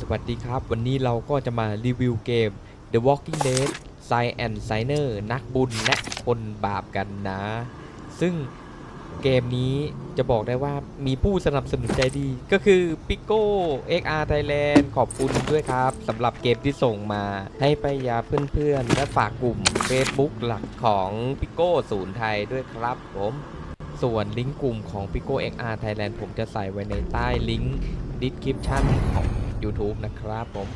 สวัสดีครับ วันนี้เราก็จะมารีวิวเกม The Walking Dead s i and Signer นักบุญและคนบาปกันนะ ซึ่งเกมนี้จะบอกได้ว่ามีผู้สนับสนุนใจดี ก็คือ p i c o XR Thailand ขอบคุณด้วยครับสำหรับเกมที่ส่งมาให้ไปยาเพื่อนๆ และฝากกลุ่ม Facebook หลักของ p i c o ศูนย์ไทยด้วยครับผม ส่วนลิงก์กลุ่มของ p i c o XR Thailand ผมจะใส่ไว้ในใต้ลิงก์ description ของ YouTube นะครับผม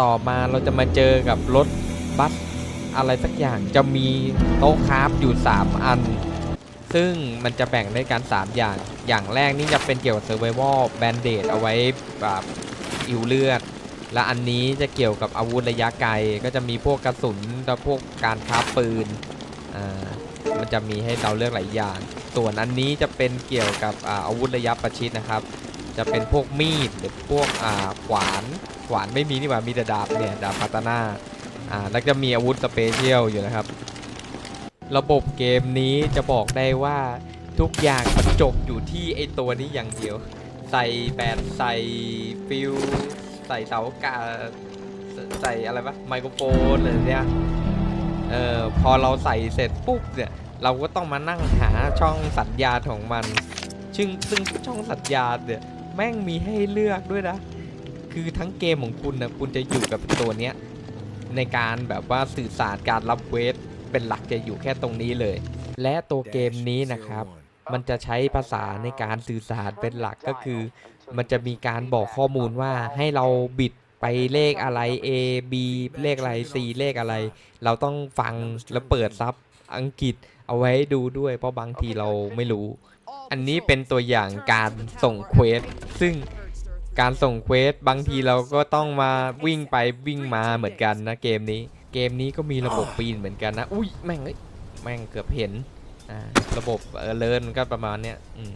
ต่อมาเราจะมาเจอกับรถบัสอะไรสักอย่างจะมีโต๊ะคราฟอยู่ 3 อัน ซึ่งมันจะแบ่งได้กัน3อย่าง อย่างแรกนี่จะเป็นเกี่ยวกับ Survival Band-Aid เอาไว้แบบอิวเลือด และอันนี้จะเกี่ยวกับอาวุธระยะไกล ก็จะมีพวกกระสุนและพวกการคราฟปืน อ่า มันจะมีให้เราเลือกหลายอย่าง ส่วนอันนี้จะเป็นเกี่ยวกับอาวุธระยะประชิดนะครับ จะเป็นพวกมีดหรือพวกอ่าขวานขวานไม่มีนี่หว่ามีแต่ดาบเนี่ยดาบคาตาน่าอ่าแล้วจะมีอาวุธสเปเชียลอยู่นะครับ ระบบเกมนี้จะบอกได้ว่าทุกอย่างมันจบอยู่ที่ไอตัวนี้อย่างเดียว ใส่แบนใส่ฟิวใส่เสากาใส่ใส่อะไรวะไมโครโฟนอะไรเนี่ยเออพอเราใส่เสร็จปุ๊บเนี่ยเราก็ต้องมานั่งหาช่องสัญญาณของมันซึ่งซึ่งช่องสัญญาณเนี่ย แม่งมีให้เลือกด้วยนะ คือทั้งเกมของคุณนะคุณจะอยู่กับตัวเนี้ยในการแบบว่าสื่อสารการรับเวทเป็นหลักจะอยู่แค่ตรงนี้เลย และตัวเกมนี้นะครับ มันจะใช้ภาษาในการสื่อสารเป็นหลักก็คือ มันจะมีการบอกข้อมูลว่าให้เราบิดไปเลขอะไร A B เลขอะไร C เลขอะไร เราต้องฟังแล้วเปิดซับอังกฤษ เอาไว้ดูด้วยเพราะบางทีเราไม่รู้ อันนี้เป็นตัวอย่างการส่งเควสซึ่งการส่งเควสบางทีเราก็ต้องมาวิ่งไปวิ่งมาเหมือนกันนะเกมนี้ เกมนี้ก็มีระบบปีนเหมือนกันนะ อุ้ยแม่งเอ้ยแม่งเกือบเห็นอ่าระบบเออเลินก็ประมาณเนี้ยอืม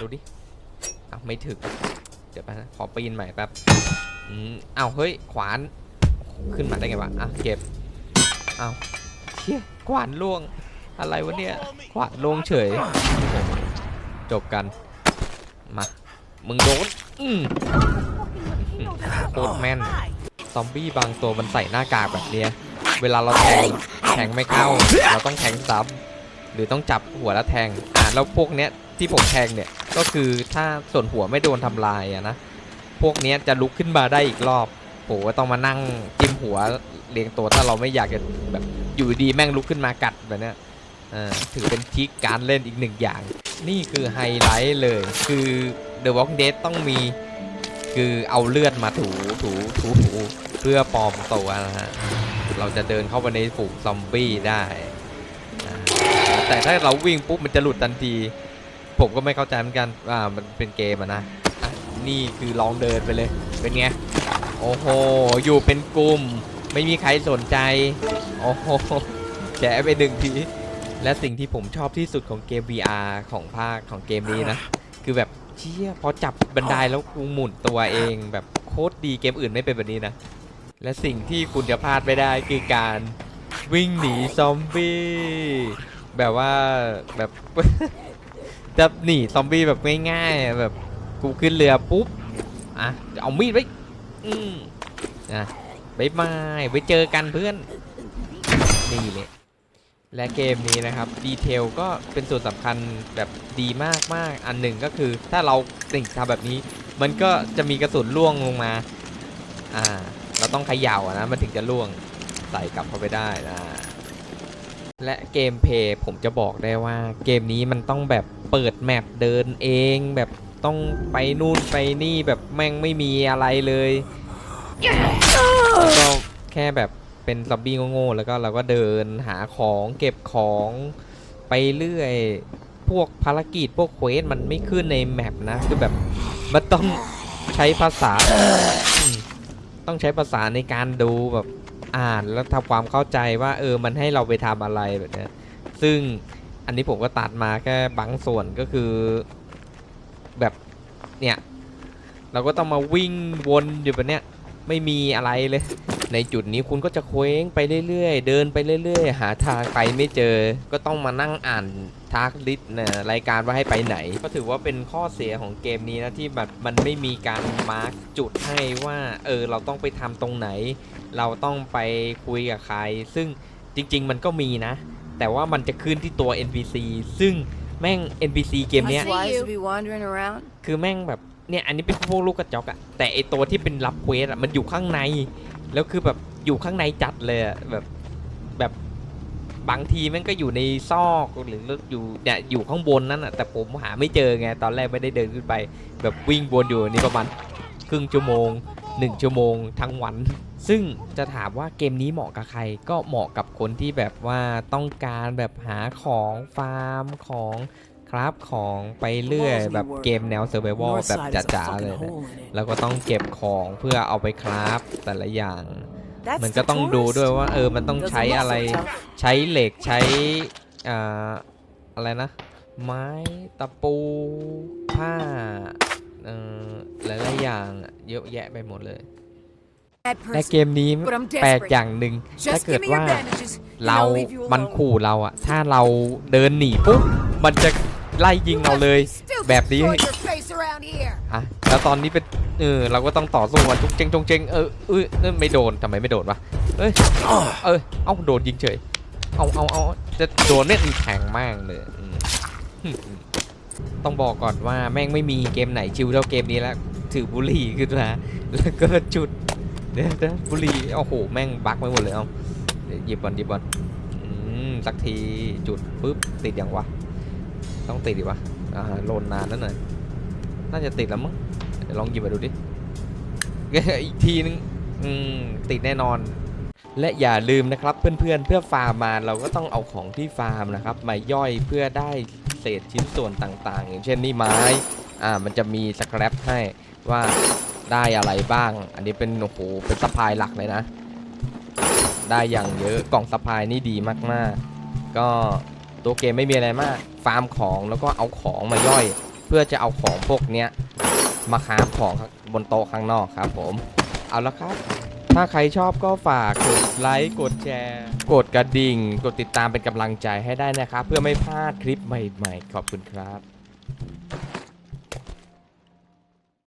ดูดิอ้าวไม่ถึกเดี๋ยวไปบนะขอปีนใหม่แป๊บอืมอ้าวเฮ้ยขวาน ขึ้นมาได้ไงวะอะเก็บอ้าวเชี่ยขวานล่วง อะไรวะเนี่ยขวานล่วงเฉย จบกัน มา มึงโดนอืมโคตรแม่น ซอมบี้บางตัวมันใส่หน้ากากแบบเนี้ย เวลาเราแทง แทงไม่เข้า เราต้องแทงซ้ำหรือต้องจับหัวแล้วแทง อ่าแล้วพวกเนี้ยที่ผมแทงเนี่ย ก็คือถ้าส่วนหัวไม่โดนทำลายอะนะ พวกเนี้ยจะลุกขึ้นมาได้อีกรอบโหต้องมานั่งจิ้มหัวเรียงตัวถ้าเราไม่อยากจะแบบอยู่ดีแม่งลุกขึ้นมากัดแบบเนี้ยอ่า ถือเป็นทริกการเล่นอีกหนึ่งอย่าง นี่คือไฮไลท์เลย คือ The Walking Dead ต้องมี คือเอาเลือดมาถูถูถูถูเพื่อปลอมตัวนะฮะ เราจะเดินเข้าไปในฝูงซอมบี้ได้ แต่ถ้าเราวิ่งปุ๊บมันจะหลุดทันที ผมก็ไม่เข้าใจเหมือนกันว่ามันเป็นเกมอะนะอะนี่คือลองเดินไปเลย เป็นไง โอ้โห อยู่เป็นกลุ่ม ไม่มีใครสนใจ โอ้โหแฉไปหนึ่งที และสิ่งที่ผมชอบที่สุดของเกม VR ของภาคของเกมนี้นะ คือแบบเชี่ยพอจับบันไดแล้วกูหมุนตัวเองแบบโคตรดีเกมอื่นไม่เป็นแบบนี้นะ และสิ่งที่คุณจะพลาดไม่ได้คือการวิ่งหนีซอมบี้แบบว่าแบบ จะหนีซอมบี้แบบง่ายๆอะแบบกูขึ้นเรือปุ๊บอะจะเอามีดไว้อืมนะบายบายไว้เจอกันเพื่อนนี่เลย และเกมนี้นะครับดีเทลก็เป็นส่วนสำคัญแบบดีมากมากๆ อันหนึ่งก็คือถ้าเราติ่งทำแบบนี้ มันก็จะมีกระสุนล่วงลงมาอ่าเราต้องเขย่านะมันถึงจะล่วงใส่กลับเข้าไปได้นะและเกมเพย์ผมจะบอกได้ว่าเกมนี้มันต้องแบบเปิดแมปเดินเอง แบบต้องไปนู่นไปนี่แบบแม่งไม่มีอะไรเลยก็แค่แบบ เป็นซอมบี้โง่ๆแล้วก็เราก็เดินหาของเก็บของไปเรื่อยพวกภารกิจพวกเควสมันไม่ขึ้นในแมปนะคือแบบมันต้องใช้ภาษา ต้องใช้ภาษาในการดูแบบอ่านแล้วทำความเข้าใจว่า เออมันให้เราไปทำอะไรแบบนี้ซึ่งอันนี้ผมก็ตัดมาแค่บางส่วนก็คือแบบเนี่ย เราก็ต้องมาวิ่งวนอยู่แบบเนี้ยไม่มีอะไรเลย ในจุดนี้คุณก็จะเคว้งไปเรื่อยๆ เดินไปเรื่อยๆ หาทางไปไม่เจอ ก็ต้องมานั่งอ่านทาร์กลิสต์นะรายการว่าให้ไปไหน ก็ถือว่าเป็นข้อเสียของเกมนี้นะที่แบบมันไม่มีการมาร์กจุดให้ว่าเออเราต้องไปทำตรงไหน เราต้องไปคุยกับใคร ซึ่งจริง ๆ มันก็มีนะ แต่ว่ามันจะขึ้นที่ตัว NPC ซึ่งแม่ง NPC เกมเนี้ย That's wise to be wandering around. คือแม่งแบบ เนี่ยอันนี้เป็นพวกลูกกระจอกอะแต่ไอตัวที่เป็นรับเควสอะมันอยู่ข้างใน แล้วคือแบบอยู่ข้างในจัดเลยอะแบบแบบบางทีม่งก็อยู่ในซอกหรืออยู่เนี่ยอยู่ข้างบนนั่นอะแต่ผมหาไม่เจอไงตอนแรกไม่ได้เดินขึ้นไป แบบวิ่งวนอยู่นี่ประมาณครึ่งชั่วโมงหนึ่งชั่วโมงทั้งวัน ซึ่งจะถามว่าเกมนี้เหมาะกับใครก็เหมาะกับคนที่แบบว่าต้องการแบบหาของฟาร์มของ คราฟของไปเรื่อยแบบเกมแนวเซอร์ไ a ว North แบบ side is a จ๋าๆ fucking เลยนะ hole in it. แล้วก็ต้องเก็บของเพื่อเอาไปคราฟแต่ละอย่าง That's มัน the ก็ต้องดู tourist. ด้วยว่าเออมันต้อง Doesn't ใช้ look so อะไร tough. ใช้เหล็กใช้อ่าอะไรนะ ไม้ตะปูผ้าเอ่อหลายๆอย่างอะเยอะแยะไปหมดเลย Bad แต่ person. เกมนี้ But I'm แปลก desperate. อย่างหนึ่งถ้า Just เกิด give me ว่า your bandages. and เรา I'll leave you มัน alone. ขู่เราอะถ้าเราเดินหนีปุ๊บ มันจะ ไล่ยิงเราเลย Still แบบนี้ destroy your face around here. อะแล้วตอนนี้เป็นเออเราก็ต้องต่อสู้กันจุกเจงจงเจงเออเออเออไม่โดนทำไมไม่โดนวะเอ้ยเออเอาโดนยิงเฉยเอาเอาเอาจะโดนเนี่ยแข็งมากเลยอืมต้องบอกก่อนว่าแม่งไม่มีเกมไหนชิวเท่าเกมนี้แล้วถือบุหรี่ขึ้นมาแล้วก็จุดเดี๋ยวนะบุหรี่โอ้โหแม่งบั๊กไปหมดเลยเอาเดี๋ยวหยิบบอลหยิบบอลอืมสักทีจุดปุ๊บติดยังวะ ต้องติดดิวะอ่าโลนนานนั่นหน่อยน่าจะติดแล้วมั้งเดี๋ยวลองหยิบมาดูดิ อีกทีนึงอืมติดแน่นอน และอย่าลืมนะครับเพื่อนๆเพื่อฟาร์มมาเราก็ต้องเอาของที่ฟาร์มนะครับมาย่อยเพื่อได้เศษชิ้นส่วนต่างๆ อย่างเช่นนี่ไม้ อ่ามันจะมีสครับให้ว่าได้อะไรบ้าง อันนี้เป็นโอ้โหเป็นสะพายหลักเลยนะ ได้อย่างเยอะกล่องสะพายนี่ดีมากๆ ก็ ตัวเกมไม่มีอะไรมาก ฟาร์มของแล้วก็เอาของมาย่อย เพื่อจะเอาของพวกเนี้ยมาค้าของบนโต๊ะข้างนอกครับผม เอาละครับ ถ้าใครชอบก็ฝากกดไลค์กดแชร์ กดกระดิ่ง กดติดตามเป็นกำลังใจให้ได้นะครับ เพื่อไม่พลาดคลิปใหม่ๆ ขอบคุณครับ